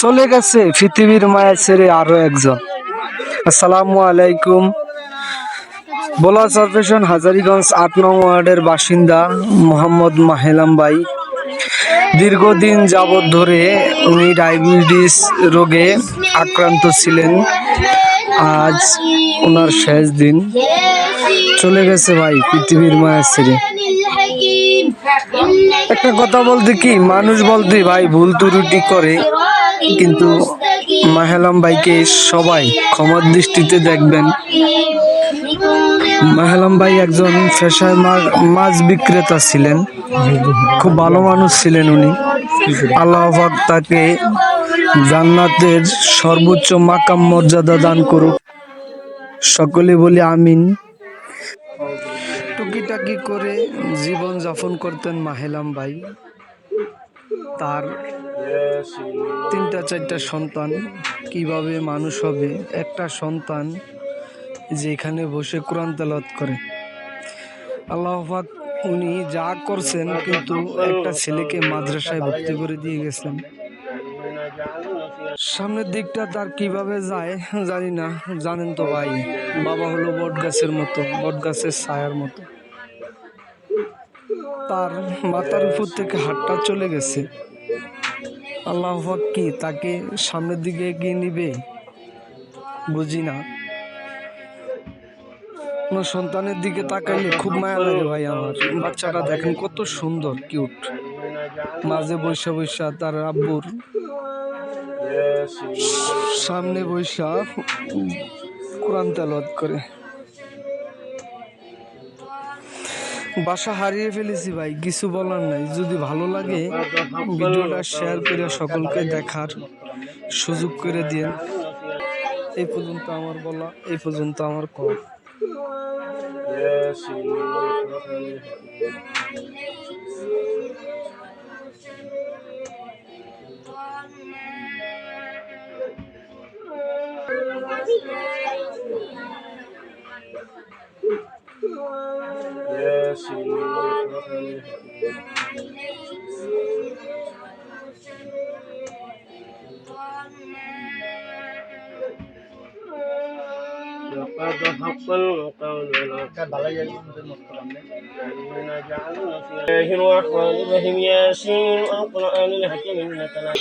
চলে গেছে, পৃথিবীর মায়া ছেড়ে আরও একজন। আসসালামু আলাইকুম। বোলা সার্ভেশন হাজারিগঞ্জ আট নং ওয়ার্ডের বাসিন্দা মোহাম্মদ মাহেলাম ভাই। দীর্ঘদিন যাবৎ ধরে উনি ডায়াবেটিস রোগে আক্রান্ত ছিলেন। আজ ওনার শেষ দিন। চলে গেছে ভাই, পৃথিবীর মায়া ছেড়ে। একটা কথা বলতে কি, মানুষ বলতে ভাই, ভুল ত্রুটি করে। কিন্তু মাহেলাম ভাইকে সবাই ক্ষমার দৃষ্টিতে দেখবেন। মাহেলাম ভাই একজন পেশায় মাছ বিক্রেতা ছিলেন। খুব ভালো মানুষ ছিলেন উনি। আল্লাহ তাকে জান্নাতের সর্বোচ্চ মাকাম মর্যাদা দান করুক। সকলে বলি আমিন। টুকিটাকি করে জীবন যাপন করতেন মাহেলাম ভাই। তার তিনটা চারটা সন্তান, কীভাবে মানুষ হবে? একটা সন্তান যেখানে বসে কোরআন তেলাওয়াত করে। আল্লাহবাক উনি যা করছেন কিন্তু একটা ছেলেকে মাদ্রাসায় ভর্তি করে দিয়ে গেছেন। সামনের দিকটা তার কীভাবে যায় জানি না। জানেন তো ভাই, বাবা হলো বট গাছের মতো বট গাছের ছায়ার মতো। তার মাথার উপর থেকে হাতটা চলে গেছে। আল্লাহ কি তাকে সামনের দিকে এগিয়ে নিবে? বুঝি না। সন্তানের দিকে তাকাইলে খুব মায়া লাগে ভাই আমার। বাচ্চাটা দেখেন কত সুন্দর, কিউট। মাঝে বৈশা বৈশা তার আব্বুর সামনে বৈশা কোরআন তেলাওয়াত করে। বাসা হারিয়ে ফেলেছি ভাই, কিছু বলার নাই। যদি ভালো লাগে, ভিডিওটা শেয়ার করে সকলকে দেখার সুযোগ করে দিন এই পর্যন্ত আমার বলা, এই পর্যন্ত আমার কম لقد حق القول الله الرحمن الرحيم ياسين القرآن الحكيم إنك لا